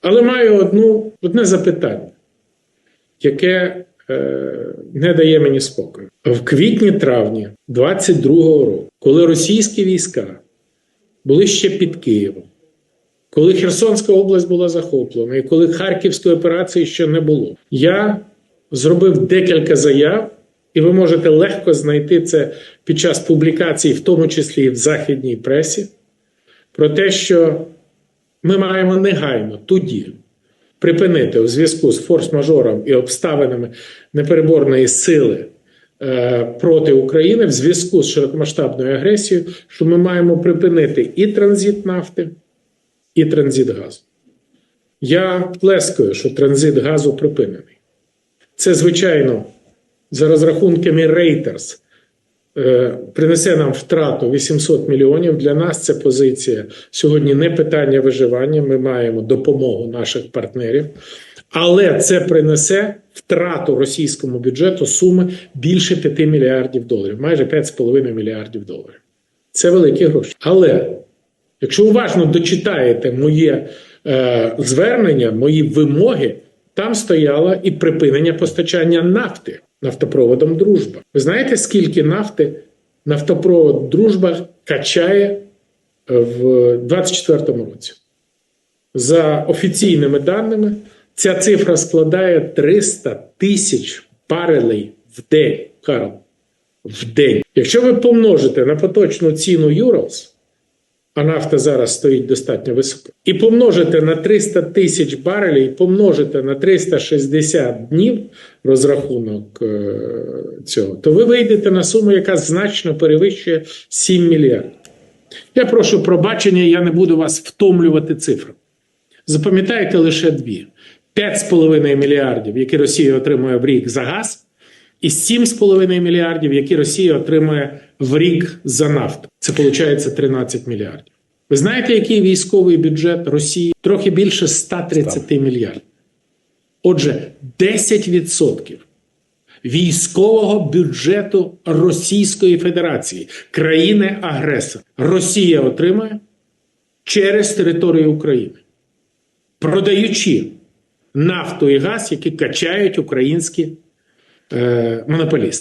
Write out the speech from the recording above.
Але маю одну, одне запитання, яке е, не дає мені спокою. В квітні-травні 22-го року, коли російські війська були ще під Києвом, коли Херсонська область була захоплена, і коли Харківської операції ще не було, я зробив декілька заяв, і ви можете легко знайти це під час публікацій, в тому числі і в західній пресі, про те, що ми маємо негайно тоді припинити у зв'язку з форс-мажором і обставинами непереборної сили е, проти України в зв'язку з широкомасштабною агресією, що ми маємо припинити і транзит нафти, і транзит газу. Я плескаю, що транзит газу припинений. Це, звичайно, за розрахунками Reuters, принесе нам втрату 800 мільйонів. Для нас це позиція сьогодні не питання виживання. Ми маємо допомогу наших партнерів, але це принесе втрату російському бюджету суми більше 5 мільярдів доларів, майже 5,5 мільярдів доларів. Це великі гроші. Але якщо уважно дочитаєте моє е, звернення, мої вимоги, там стояло і припинення постачання нафти нафтопроводом Дружба. Ви знаєте, скільки нафти нафтопровод Дружба качає в 2024 році? За офіційними даними, ця цифра складає 300 тисяч барелей в день. Карл, в день. Якщо ви помножите на поточну ціну Юралс, а нафта зараз стоїть достатньо високо, і помножите на 300 тисяч барелів, і помножите на 360 днів розрахунок е, цього, то ви вийдете на суму, яка значно перевищує 7 мільярдів. Я прошу пробачення, я не буду вас втомлювати цифрами. Запам'ятайте лише дві: 5,5 мільярдів, які Росія отримує в рік за газ, і 7,5 мільярдів, які Росія отримує в рік за нафту. Це виходить 13 мільярдів. Ви знаєте, який військовий бюджет Росії? Трохи більше 130 мільярдів. Отже, 10% військового бюджету Російської Федерації, країни-агресора, Росія отримує через територію України, продаючи нафту і газ, які качають українські е, монополісти.